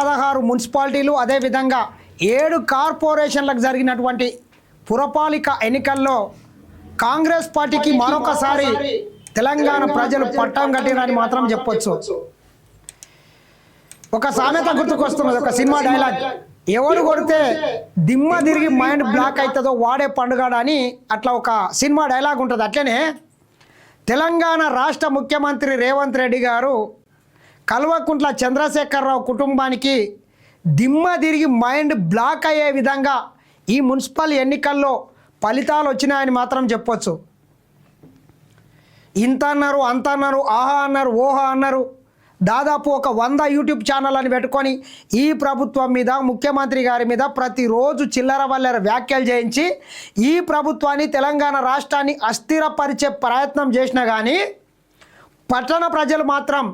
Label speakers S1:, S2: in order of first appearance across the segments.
S1: పదహారు మున్సిపాలిటీలు అదేవిధంగా ఏడు కార్పొరేషన్లకు జరిగినటువంటి పురపాలిక ఎన్నికల్లో కాంగ్రెస్ పార్టీకి మరొకసారి తెలంగాణ ప్రజలు పట్టం కట్టిరని మాత్రం చెప్పొచ్చు. ఒక సామెత గుర్తుకొస్తున్నది ఒక సినిమా డైలాగ్. ఎవరు కొడితే దిమ్మ తిరిగి మైండ్ బ్లాక్ అవుతుందో వాడే పండుగ అని అట్లా ఒక సినిమా డైలాగ్ ఉంటుంది. అట్లనే తెలంగాణ రాష్ట్ర ముఖ్యమంత్రి రేవంత్ రెడ్డి గారు కల్వకుంట్ల చంద్రశేఖరరావు కుటుంబానికి దిమ్మ తిరిగి మైండ్ బ్లాక్ అయ్యే విధంగా ఈ మున్సిపల్ ఎన్నికల్లో ఫలితాలు వచ్చినాయని మాత్రం చెప్పొచ్చు. ఇంత అన్నారు అంత అన్నారు ఆహా అన్నారు ఓహా అన్నారు. దాదాపు ఒక వంద యూట్యూబ్ ఛానల్ అని పెట్టుకొని ఈ ప్రభుత్వం మీద ముఖ్యమంత్రి గారి మీద ప్రతిరోజు చిల్లర వల్లర వ్యాఖ్యలు చేయించి ఈ ప్రభుత్వాన్ని తెలంగాణ రాష్ట్రాన్ని అస్థిరపరిచే ప్రయత్నం చేసినా కానీ పట్టణ ప్రజలు మాత్రం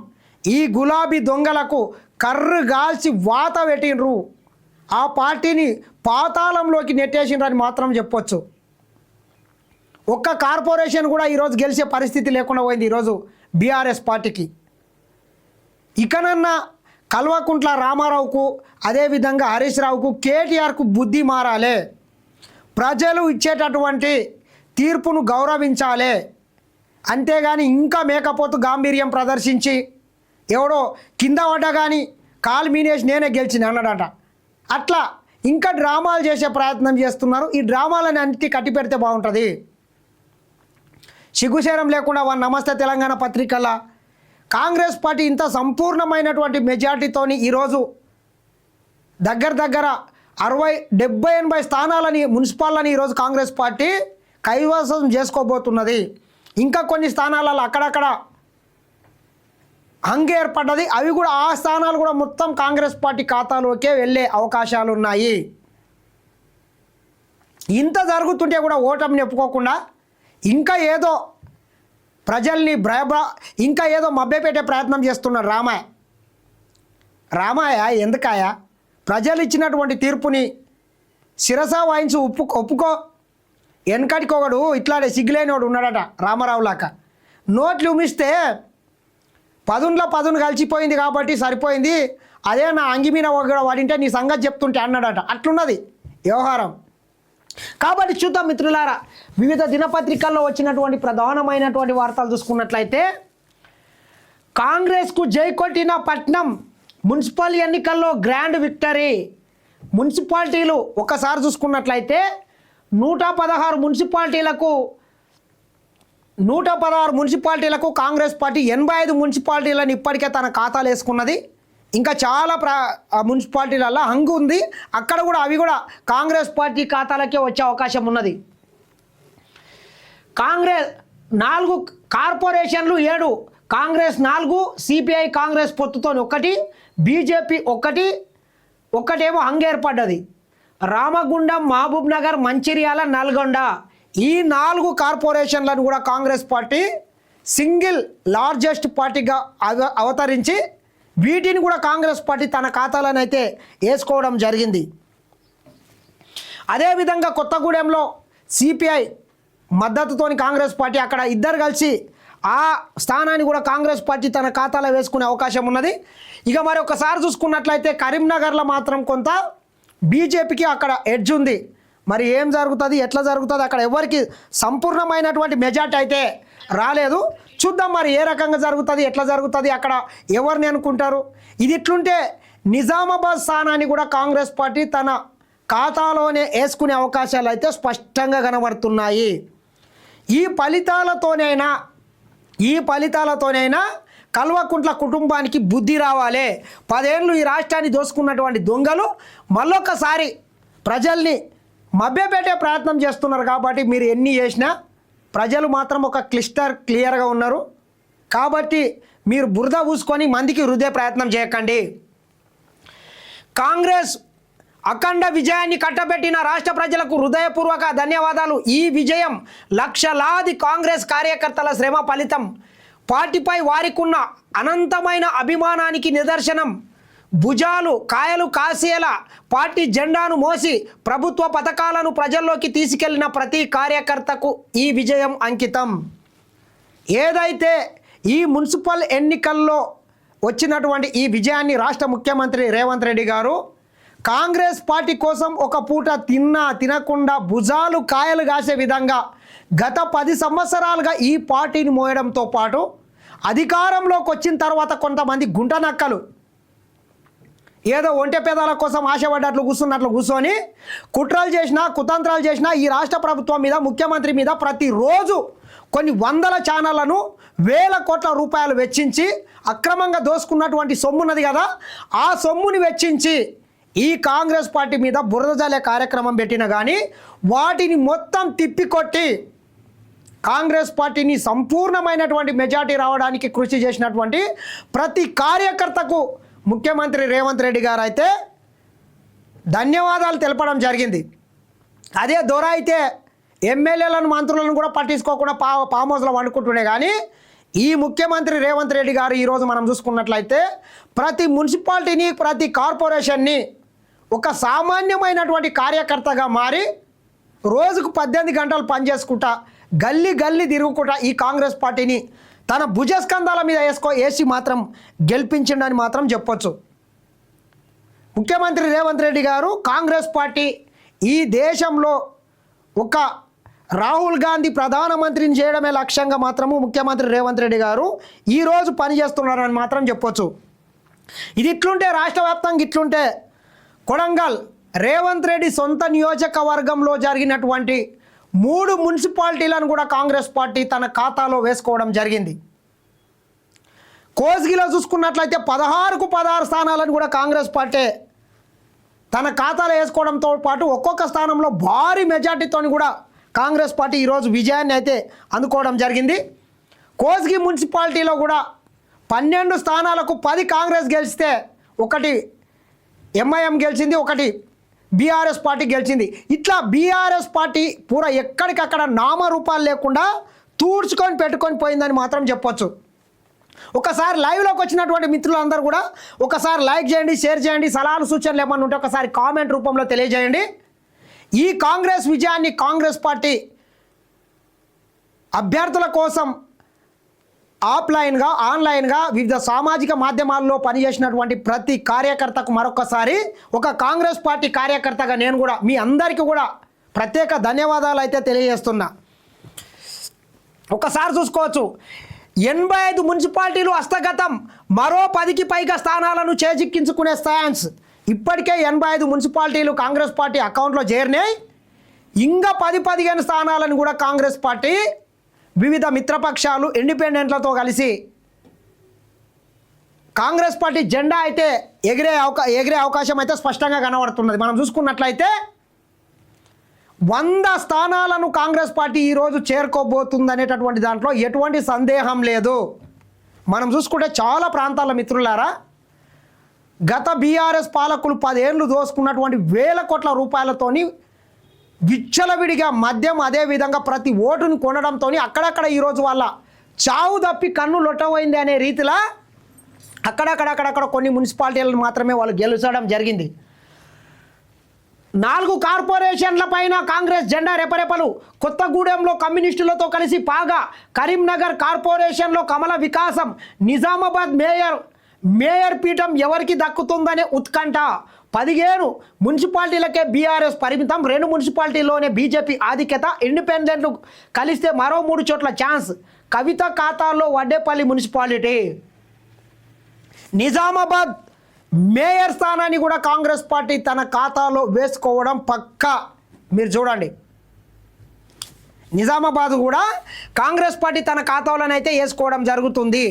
S1: ఈ గులాబీ దొంగలకు కర్రు గాల్చి వాత పెట్టిండ్రు. ఆ పార్టీని పాతాళంలోకి నెట్టేసిండ్రని మాత్రం చెప్పొచ్చు. ఒక్క కార్పొరేషన్ కూడా ఈరోజు గెలిచే పరిస్థితి లేకుండా పోయింది ఈరోజు బీఆర్ఎస్ పార్టీకి. ఇకనన్నా కల్వకుంట్ల రామారావుకు అదేవిధంగా హరీష్ రావుకు కేటీఆర్కు బుద్ధి మారాలే. ప్రజలు ఇచ్చేటటువంటి తీర్పును గౌరవించాలే. అంతేగాని ఇంకా మేకపోతు గాంభీర్యం ప్రదర్శించి ఎవడో కింద పడ్డా కానీ కాలు మీనేసి నేనే గెలిచిన అన్నాడట. అట్లా ఇంకా డ్రామాలు చేసే ప్రయత్నం చేస్తున్నారు. ఈ డ్రామాలని అన్నిటి కట్టి పెడితే బాగుంటుంది. సిగ్గుశేరం లేకుండా వన్ నమస్తే తెలంగాణ పత్రికల కాంగ్రెస్ పార్టీ ఇంత సంపూర్ణమైనటువంటి మెజార్టీతోని ఈరోజు దగ్గర దగ్గర అరవై డెబ్బై ఎనభై స్థానాలని మున్సిపాలని ఈరోజు కాంగ్రెస్ పార్టీ కైవసం చేసుకోబోతున్నది. ఇంకా కొన్ని స్థానాలలో అక్కడక్కడ హంగ ఏర్పడ్డది. అవి కూడా ఆ స్థానాలు కూడా మొత్తం కాంగ్రెస్ పార్టీ ఖాతాలోకే వెళ్ళే అవకాశాలు ఉన్నాయి ఇంత జరుగుతుంటే కూడా ఓటమిని ఒప్పుకోకుండా ఇంకా ఏదో ప్రజల్ని భయభ ఇంకా ఏదో మభ్యపెట్టే ప్రయత్నం చేస్తున్నారు రామాయ రామాయ ఎందుకాయ ప్రజలు ఇచ్చినటువంటి తీర్పుని శిరస వాయించి ఒప్పు ఒప్పుకో. వెనకటికొకడు ఇట్లాడే సిగ్గులేనివాడు ఉన్నాడట రామారావు లాక నోట్లు ఉమిస్తే పదునులో పదును కలిసిపోయింది కాబట్టి సరిపోయింది. అదే నా అంగిమీన ఒకడ వాడింటే నీ సంగతి చెప్తుంటే అన్నాడట. అట్లున్నది వ్యవహారం. కాబట్టి చూద్దాం మిత్రులారా వివిధ దినపత్రికల్లో వచ్చినటువంటి ప్రధానమైనటువంటి వార్తలు చూసుకున్నట్లయితే కాంగ్రెస్కు జై కొట్టిన పట్నం మున్సిపల్ ఎన్నికల్లో గ్రాండ్ విక్టరీ. మున్సిపాలిటీలు ఒకసారి చూసుకున్నట్లయితే నూట పదహారు మున్సిపాలిటీలకు నూట పదహారు మున్సిపాలిటీలకు కాంగ్రెస్ పార్టీ ఎనభై ఐదు మున్సిపాలిటీలను ఇప్పటికే తన ఖాతాలు వేసుకున్నది. ఇంకా చాలా ప్రా మున్సిపాలిటీలలో హంగు ఉంది. అక్కడ కూడా అవి కూడా కాంగ్రెస్ పార్టీ ఖాతాలకే వచ్చే అవకాశం ఉన్నది. కాంగ్రెస్ నాలుగు కార్పొరేషన్లు ఏడు కాంగ్రెస్ నాలుగు సిపిఐ కాంగ్రెస్ పొత్తుతో ఒకటి బీజేపీ ఒకటి ఒక్కటేమో హంగు ఏర్పడ్డది రామగుండం మహబూబ్ నగర్ మంచిర్యాల నల్గొండ. ఈ నాలుగు కార్పొరేషన్లను కూడా కాంగ్రెస్ పార్టీ సింగిల్ లార్జెస్ట్ పార్టీగా అవ అవతరించి వీటిని కూడా కాంగ్రెస్ పార్టీ తన ఖాతాలోనైతే వేసుకోవడం జరిగింది. అదేవిధంగా కొత్తగూడెంలో సిపిఐ మద్దతుతోని కాంగ్రెస్ పార్టీ అక్కడ ఇద్దరు కలిసి ఆ స్థానాన్ని కూడా కాంగ్రెస్ పార్టీ తన ఖాతాలో వేసుకునే అవకాశం ఉన్నది. ఇక మరి ఒకసారి చూసుకున్నట్లయితే కరీంనగర్లో మాత్రం కొంత బీజేపీకి అక్కడ ఎడ్జ్ ఉంది. మరి ఏం జరుగుతుంది? ఎట్లా జరుగుతుంది? అక్కడ ఎవరికి సంపూర్ణమైనటువంటి మెజార్టీ అయితే రాలేదు. చూద్దాం మరి ఏ రకంగా జరుగుతుంది? ఎట్లా జరుగుతుంది? అక్కడ ఎవరిని అనుకుంటారు? ఇది ఇట్లుంటే నిజామాబాద్ స్థానాన్ని కూడా కాంగ్రెస్ పార్టీ తన ఖాతాలోనే వేసుకునే అవకాశాలు అయితే స్పష్టంగా కనబడుతున్నాయి. ఈ ఫలితాలతోనైనా ఈ ఫలితాలతోనైనా కల్వకుంట్ల కుటుంబానికి బుద్ధి రావాలి. పదేళ్ళు ఈ రాష్ట్రాన్ని దోసుకున్నటువంటి దొంగలు మళ్ళొక్కసారి ప్రజల్ని మభ్యపెట్టే ప్రయత్నం చేస్తున్నారు కాబట్టి మీరు ఎన్ని చేసినా ప్రజలు మాత్రం ఒక క్లిస్టర్ క్లియర్గా ఉన్నారు. కాబట్టి మీరు బురద పూసుకొని మందికి హృదయ ప్రయత్నం చేయకండి. కాంగ్రెస్ అఖండ విజయాన్ని కట్టబెట్టిన రాష్ట్ర ప్రజలకు హృదయపూర్వక ధన్యవాదాలు. ఈ విజయం లక్షలాది కాంగ్రెస్ కార్యకర్తల శ్రమ ఫలితం. పార్టీపై వారికున్న అనంతమైన అభిమానానికి నిదర్శనం. భుజాలు కాయలు కాసేలా పార్టీ జెండాను మోసి ప్రభుత్వ పథకాలను ప్రజల్లోకి తీసుకెళ్ళిన ప్రతి కార్యకర్తకు ఈ విజయం అంకితం. ఏదైతే ఈ మున్సిపల్ ఎన్నికల్లో వచ్చినటువంటి ఈ విజయాన్ని రాష్ట్ర ముఖ్యమంత్రి రేవంత్ రెడ్డి గారు కాంగ్రెస్ పార్టీ కోసం ఒక పూట తిన్నా తినకుండా భుజాలు కాయలు కాసే విధంగా గత పది సంవత్సరాలుగా ఈ పార్టీని మోయడంతో పాటు అధికారంలోకి వచ్చిన తర్వాత కొంతమంది గుంట నక్కలు ఏదో ఒంటె పేదాల కోసం ఆశపడ్డట్లు కూర్చున్నట్లు కూర్చొని కుట్రలు చేసినా కుతంత్రాలు చేసినా ఈ రాష్ట్ర ప్రభుత్వం మీద ముఖ్యమంత్రి మీద ప్రతిరోజు కొన్ని వందల ఛానళ్ళను వేల కోట్ల రూపాయలు వెచ్చించి అక్రమంగా దోసుకున్నటువంటి సొమ్మున్నది కదా ఆ సొమ్ముని వెచ్చించి ఈ కాంగ్రెస్ పార్టీ మీద బురదజాలే కార్యక్రమం పెట్టిన కానీ వాటిని మొత్తం తిప్పికొట్టి కాంగ్రెస్ పార్టీని సంపూర్ణమైనటువంటి మెజార్టీ రావడానికి కృషి చేసినటువంటి ప్రతి కార్యకర్తకు ముఖ్యమంత్రి రేవంత్ రెడ్డి గారు అయితే ధన్యవాదాలు తెలపడం జరిగింది. అదే దొర అయితే ఎమ్మెల్యేలను మంత్రులను కూడా పట్టించుకోకుండా పా ఫామ్ హౌస్లో వండుకుంటుండే కానీ ఈ ముఖ్యమంత్రి రేవంత్ రెడ్డి గారు ఈరోజు మనం చూసుకున్నట్లయితే ప్రతి మున్సిపాలిటీని ప్రతి కార్పొరేషన్ని ఒక సామాన్యమైనటువంటి కార్యకర్తగా మారి రోజుకు పద్దెనిమిది గంటలు పనిచేసుకుంటా గల్లీ గల్లీ తిరుగుకుంటా ఈ కాంగ్రెస్ పార్టీని తన భుజస్కంధాల మీద వేసుకో వేసి మాత్రం గెలిపించిండని మాత్రం చెప్పొచ్చు. ముఖ్యమంత్రి రేవంత్ రెడ్డి గారు కాంగ్రెస్ పార్టీ ఈ దేశంలో ఒక రాహుల్ గాంధీ ప్రధానమంత్రిని చేయడమే లక్ష్యంగా మాత్రము ముఖ్యమంత్రి రేవంత్ రెడ్డి గారు ఈరోజు పనిచేస్తున్నారని మాత్రం చెప్పొచ్చు. ఇది ఇట్లుంటే రాష్ట్ర వ్యాప్తంగా ఇట్లుంటే కొడంగల్ రేవంత్ రెడ్డి సొంత నియోజకవర్గంలో జరిగినటువంటి మూడు మున్సిపాలిటీలను కూడా కాంగ్రెస్ పార్టీ తన ఖాతాలో వేసుకోవడం జరిగింది. కోస్గిలో చూసుకున్నట్లయితే పదహారుకు పదహారు స్థానాలను కూడా కాంగ్రెస్ పార్టీ తన ఖాతాలో వేసుకోవడంతో పాటు ఒక్కొక్క స్థానంలో భారీ మెజార్టీతో కూడా కాంగ్రెస్ పార్టీ ఈరోజు విజయాన్ని అయితే అందుకోవడం జరిగింది. కోస్గి మున్సిపాలిటీలో కూడా పన్నెండు స్థానాలకు పది కాంగ్రెస్ గెలిస్తే ఒకటి ఎంఐఎం గెలిచింది ఒకటి బీఆర్ఎస్ పార్టీ గెలిచింది. ఇట్లా బీఆర్ఎస్ పార్టీ పూరా ఎక్కడికక్కడ నామరూపాలు లేకుండా తూడ్చుకొని పెట్టుకొని పోయిందని మాత్రం చెప్పొచ్చు. ఒకసారి లైవ్లోకి వచ్చినటువంటి మిత్రులందరూ కూడా ఒకసారి లైక్ చేయండి షేర్ చేయండి సలహాలు సూచనలు ఏమన్నా ఉంటే ఒకసారి కామెంట్ రూపంలో తెలియజేయండి. ఈ కాంగ్రెస్ విజయాన్ని కాంగ్రెస్ పార్టీ అభ్యర్థుల కోసం ఆఫ్లైన్గా ఆన్లైన్గా వివిధ సామాజిక మాధ్యమాల్లో పనిచేసినటువంటి ప్రతి కార్యకర్తకు మరొకసారి ఒక కాంగ్రెస్ పార్టీ కార్యకర్తగా నేను కూడా మీ అందరికీ కూడా ప్రత్యేక ధన్యవాదాలు అయితే తెలియజేస్తున్నా. ఒకసారి చూసుకోవచ్చు. ఎనభై ఐదు మున్సిపాలిటీలు హస్తగతం మరో పదికి పైగా స్థానాలను చేజిక్కించుకునే స్థాన్స్. ఇప్పటికే ఎనభై ఐదు మున్సిపాలిటీలు కాంగ్రెస్ పార్టీ అకౌంట్లో చేరినాయి. ఇంకా పది పదిహేను స్థానాలను కూడా కాంగ్రెస్ పార్టీ వివిధ మిత్రపక్షాలు ఇండిపెండెంట్లతో కలిసి కాంగ్రెస్ పార్టీ జెండా అయితే ఎగిరే అవకా ఎగిరే అవకాశం అయితే స్పష్టంగా కనబడుతున్నది. మనం చూసుకున్నట్లయితే వంద స్థానాలను కాంగ్రెస్ పార్టీ ఈరోజు చేరుకోబోతుంది అనేటటువంటి దాంట్లో ఎటువంటి సందేహం లేదు. మనం చూసుకుంటే చాలా ప్రాంతాల మిత్రులారా గత బీఆర్ఎస్ పాలకులు పదేళ్ళు దోసుకున్నటువంటి వేల కోట్ల రూపాయలతోని విచ్చలవిడిగా మద్యం అదేవిధంగా ప్రతి ఓటును కొనడంతో అక్కడక్కడ ఈరోజు వాళ్ళ చావు తప్పి కన్ను లొట్టబోయింది అనే రీతిలో అక్కడక్కడక్కడక్కడ కొన్ని మున్సిపాలిటీలను మాత్రమే వాళ్ళు గెలుచడం జరిగింది. నాలుగు కార్పొరేషన్ల పైన కాంగ్రెస్ జెండా రెపరెపలు. కొత్తగూడెంలో కమ్యూనిస్టులతో కలిసి పాగా కరీంనగర్ కార్పొరేషన్లో కమల వికాసం నిజామాబాద్ మేయర్ మేయర్ పీఠం ఎవరికి దక్కుతుందనే ఉత్కంఠ. పదిహేను మున్సిపాలిటీలకే బీఆర్ఎస్ పరిమితం. రెండు మున్సిపాలిటీలోనే బీజేపీ ఆధిక్యత. ఇండిపెండెంట్లు కలిస్తే మరో మూడు చోట్ల ఛాన్స్. కవిత ఖాతాల్లో వడ్డేపల్లి మున్సిపాలిటీ. నిజామాబాద్ మేయర్ స్థానాన్ని కూడా కాంగ్రెస్ పార్టీ తన ఖాతాలో వేసుకోవడం పక్కా. మీరు చూడండి. నిజామాబాద్ కూడా కాంగ్రెస్ పార్టీ తన ఖాతాలోనైతే వేసుకోవడం జరుగుతుంది.